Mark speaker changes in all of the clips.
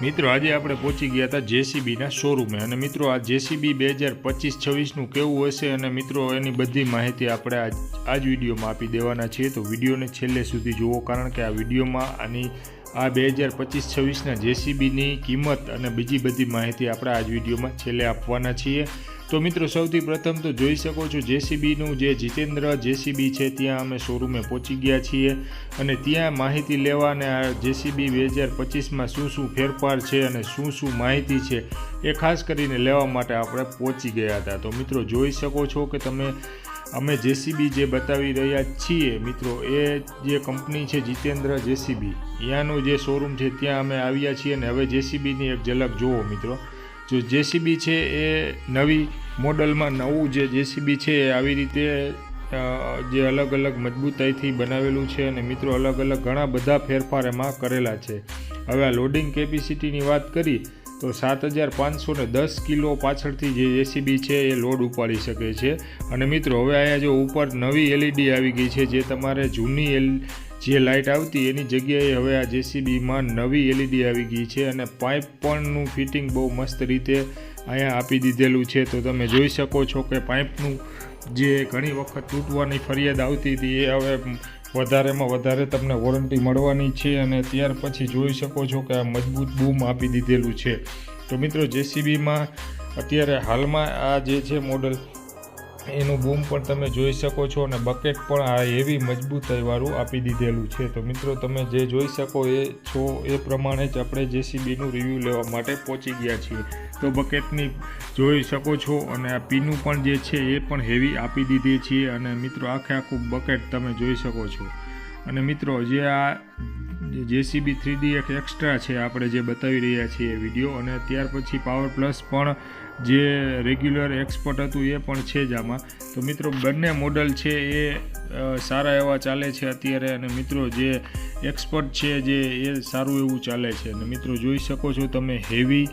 Speaker 1: મિત્રો, આજે આપણે પહોંચી ગયા હતા જેસીબીના શોરૂમે અને મિત્રો, આ જેસીબી બે હજાર પચીસ છવ્વીસનું કેવું હશે અને મિત્રો, એની બધી માહિતી આપણે આજ આ જ વિડીયોમાં આપી દેવાના છીએ. તો વિડીયોને છેલ્લે સુધી જુઓ, કારણ કે આ વિડીયોમાં આની, આ બે હજાર પચીસ છવ્વીસના જેસીબીની કિંમત અને બીજી બધી માહિતી આપણે આ જ વિડીયોમાં છેલ્લે આપવાના છીએ. તો મિત્રો, સૌથી પ્રથમ તો જોઈ શકો છો જેસીબીનું જે જીતેન્દ્ર, જેસીબી છે ત્યાં અમે શોરૂમે પહોંચી ગયા છીએ અને ત્યાં માહિતી લેવા અને આ જેસીબી બે હજાર પચીસમાં શું શું ફેરફાર છે અને શું શું માહિતી છે એ ખાસ કરીને લેવા માટે આપણે પહોંચી ગયા હતા. તો મિત્રો, જોઈ શકો છો કે તમે, અમે જેસીબી જે બતાવી રહ્યા છીએ મિત્રો, એ જે કંપની છે જીતેન્દ્ર જેસીબી, ત્યાંનું જે શોરૂમ છે ત્યાં અમે આવ્યા છીએ અને હવે જેસીબીની એક ઝલક જુઓ મિત્રો. જો જેસીબી છે એ નવી મોડલમાં નવું જે જેસીબી છે એ આવી રીતે જે અલગ અલગ મજબૂતાઈથી બનાવેલું છે અને મિત્રો અલગ અલગ ઘણા બધા ફેરફાર એમાં કરેલા છે. હવે આ લોડિંગ કેપેસિટીની વાત કરી, તો સાત હજાર પાંચસો ને દસ કિલો પાછળથી જે એસીબી છે એ લોડ ઉપાડી શકે છે. અને મિત્રો, હવે અહીંયા જો ઉપર નવી એલઈડી આવી ગઈ છે, જે તમારે જૂની એલ જે લાઇટ આવતી એની જગ્યાએ હવે આ જેસીબીમાં નવી એલઈડી આવી ગઈ છે અને પાઇપ પણનું ફિટિંગ બહુ મસ્ત રીતે અહીંયા આપી દીધેલું છે. તો તમે જોઈ શકો છો કે પાઇપનું જે ઘણી વખત તૂટવાની ફરિયાદ આવતી હતી એ હવે વધારેમાં વધારે તમને વોરંટી મળવાની છે અને ત્યાર પછી જોઈ શકો છો કે આ મજબૂત બૂમ આપી દીધેલું છે. તો મિત્રો, જેસીબીમાં અત્યારે હાલમાં આ જે છે મોડલ એનું બૂમ પણ તમે જોઈ શકો છો અને બકેટ પણ આ એવી મજબૂતાઈવાળું આપી દીધેલું છે. તો મિત્રો, તમે જે જોઈ શકો એ છો એ પ્રમાણે જ આપણે જેસીબીનું રિવ્યૂ લેવા માટે પહોંચી ગયા છીએ. તો બકેટની જોઈ શકો છો અને આ પીનું પણ જે છે એ પણ હેવી આપી દીધી છીએ અને મિત્રો, આખે આખું બકેટ તમે જોઈ શકો છો. અને મિત્રો, જે આ જેસીબી થ્રી ડી એક એક્સ્ટ્રા છે, આપણે જે બતાવી રહ્યા છીએ વીડિયો અને ત્યાર પછી પાવર પ્લસ પણ જે રેગ્યુલર એક્સપર્ટ હતું એ પણ છે જ આમાં. તો મિત્રો, બંને મોડલ છે એ સારા એવા ચાલે છે અત્યારે અને મિત્રો, જે એક્સપર્ટ છે જે એ સારું એવું ચાલે છે. અને મિત્રો, જોઈ શકો છો તમે હેવી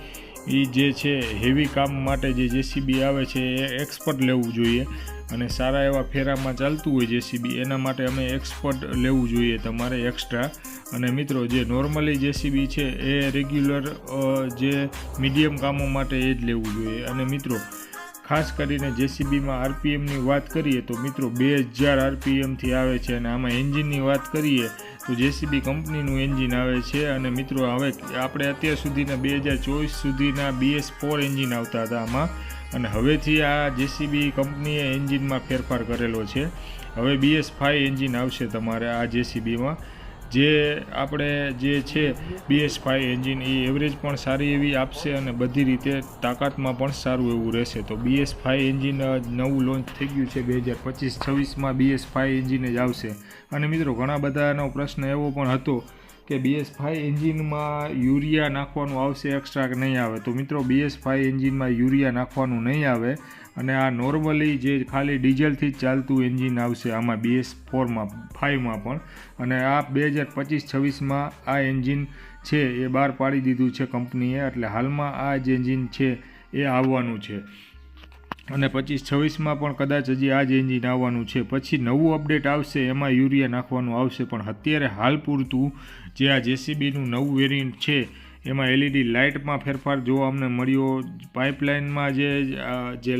Speaker 1: એ જે છે હેવી કામ માટે જે જેસીબી આવે છે, એ એક્સપર્ટ લેવું જોઈએ. અને સારા એવા ફેરામાં ચાલતું હોય જેસીબી એના માટે અમે એક્સપર્ટ લેવું જોઈએ તમારે એક્સ્ટ્રા અને મિત્રો, જે નોર્મલી જેસીબી છે, એ રેગ્યુલર જે મીડિયમ કામો માટે એ જ લેવું જોઈએ. અને મિત્રો, ખાસ કરીને જેસીબીમાં આરપીએમની વાત કરીએ તો મિત્રો, બે હજાર આરપીએમથી આવે છે અને આમાં એન્જિનની વાત કરીએ તો જેસીબી કંપનીનું એન્જિન આવે છે અને મિત્રો, હવે આપણે અત્યાર સુધીના બે હજાર ચોવીસ સુધીના બીએસ ફોર એન્જિન આવતા હતા આમાં. અને હવેથી આ જેસીબી કંપનીએ એન્જિનમાં ફેરફાર કરેલો છે. હવે બીએસ ફાઇવ એન્જિન આવશે તમારે આ જેસીબીમાં. જે આપણે જે છે બીએસ ફાઈવ એન્જિન એ એવરેજ પણ સારી એવી આપશે અને બધી રીતે તાકાતમાં પણ સારું એવું રહેશે. તો બીએસ ફાઈવ એન્જિન નવું લોન્ચ થઈ ગયું છે બે હજાર પચીસ છવ્વીસમાં બીએસ ફાઈવ એન્જિન જ આવશે. અને મિત્રો, ઘણા બધાનો પ્રશ્ન એવો પણ હતો કે બીએસ ફાઇવ એન્જિનમાં યુરિયા નાખવાનું આવશે એક્સ્ટ્રા કે નહીં આવે? તો મિત્રો બીએસ ફાઇવ એન્જિનમાં યુરિયા નાખવાનું નહીં આવે અને આ નોર્મલી જે ખાલી ડીઝલથી જ ચાલતું એન્જિન આવશે આમાં બીએસ ફોરમાં ફાઇવમાં પણ. અને આ બે હજાર પચીસ છવ્વીસમાં આ એન્જિન છે, એ બહાર પાડી દીધું છે કંપનીએ. એટલે હાલમાં આ જે એન્જિન છે, એ આવવાનું છે. અને પચીસ છવ્વીસમાં પણ કદાચ હજી આ જ એન્જિન આવવાનું છે. પછી નવું અપડેટ આવશે, એમાં યુરિયા નાખવાનું આવશે, પણ અત્યારે હાલ પૂરતું જે આ જેસીબીનું નવું વેરિયન્ટ છે, એમાં એલઈડી લાઇટમાં ફેરફાર જોવા અમને મળ્યો. પાઇપલાઇનમાં જે જે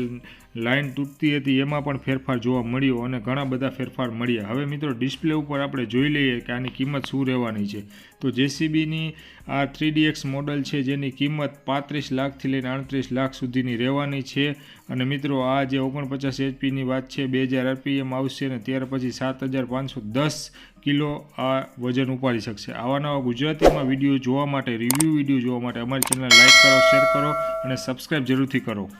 Speaker 1: લાઇન તૂટતી હતી, એમાં પણ ફેરફાર જોવા મળ્યો અને ઘણા બધા ફેરફાર મળ્યા. હવે મિત્રો, ડિસ્પ્લે ઉપર આપણે જોઈ લઈએ કે આની કિંમત શું રહેવાની છે. તો જેસીબીની આ થ્રી મોડલ છે, જેની કિંમત પાંત્રીસ લાખથી લઈને આડત્રીસ લાખ સુધીની રહેવાની છે. અને મિત્રો, આ જે ઓગણપચાસ એચપીની વાત છે, બે હજાર આરપીએમ આવશે અને ત્યાર પછી સાત હજાર પાંચસો દસ કિલો આ વજન ઉપાડી શકશે. આવા નવા ગુજરાતીમાં વીડિયો જોવા માટે, રિવ્યૂ વીડિયો જોવા માટે અમારી ચેનલ લાઇક કરો, શેર કરો અને સબસ્ક્રાઈબ જરૂરથી કરો.